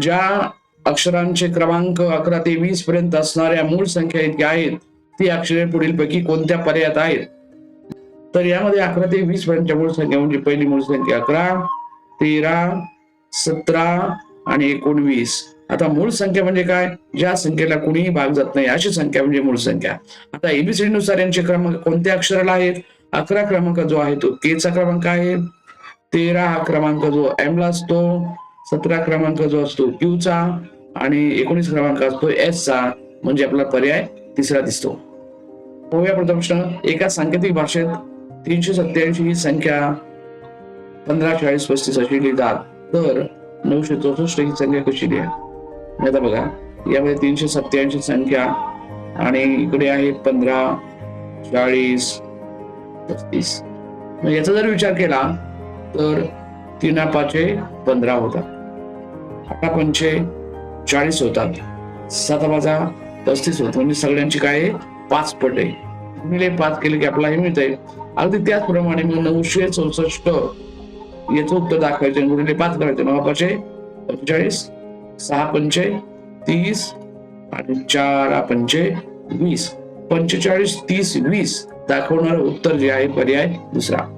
ज्या अक्षरांचे क्रमांक अकरा ते वीस पर्यंत असणाऱ्या मूळ संख्या इतक्या आहेत ती अक्षरे पुढीलपैकी कोणत्या पर्यायात आहेत? तर यामध्ये अकरा ते वीस पर्यंतच्या मूळ संख्या म्हणजे पहिली मूळ संख्या अकरा तेरा सतरा आणि एकोणवीस. आता मूळ संख्या म्हणजे काय? ज्या संख्येला कुणीही भाग जात नाही अशी संख्या म्हणजे मूळ संख्या. आता एबीसीडी नुसार यांचे क्रमांक कोणत्या अक्षराला आहेत? अकरा क्रमांक जो आहे तो के चा क्रमांक आहे तेरा हा क्रमांक जो एम ला असतो सतरा क्रमांक जो असतो क्यूचा आणि एकोणीस क्रमांक असतो एस चा म्हणजे आपला पर्याय तिसरा दिसतो. होऊया प्रथम प्रश्न. एका सांकेतिक भाषेत तीनशे सत्याऐंशी ही संख्या पंधरा चाळीस पस्तीस अशी लिहितात. तर नऊशे चौसष्ट ही संख्या कशी लिहा? आता बघा यामध्ये तीनशे सत्याऐंशी संख्या आणि इकडे आहे पंधरा चाळीस पस्तीस. मग याचा जर विचार केला तर तीन पाचे पंधरा होतात. अठरा पंचे चाळीस होतात. सात माझा पस्तीस होतो. म्हणजे सगळ्यांची काय आहे? पाच पट आहे. गुणिले पाच केले की आपल्याला हे मिळतंय अगदी त्याचप्रमाणे मग नऊशे चौसष्ट याचं उत्तर दाखवायचे गुणिले पाच करायचे. नऊ पाचशे पंचेचाळीस सहा पंचे तीस आणि चार पंचे वीस. पंचेचाळीस तीस वीस दाखवणार उत्तर जे आहे पर्याय दुसरा.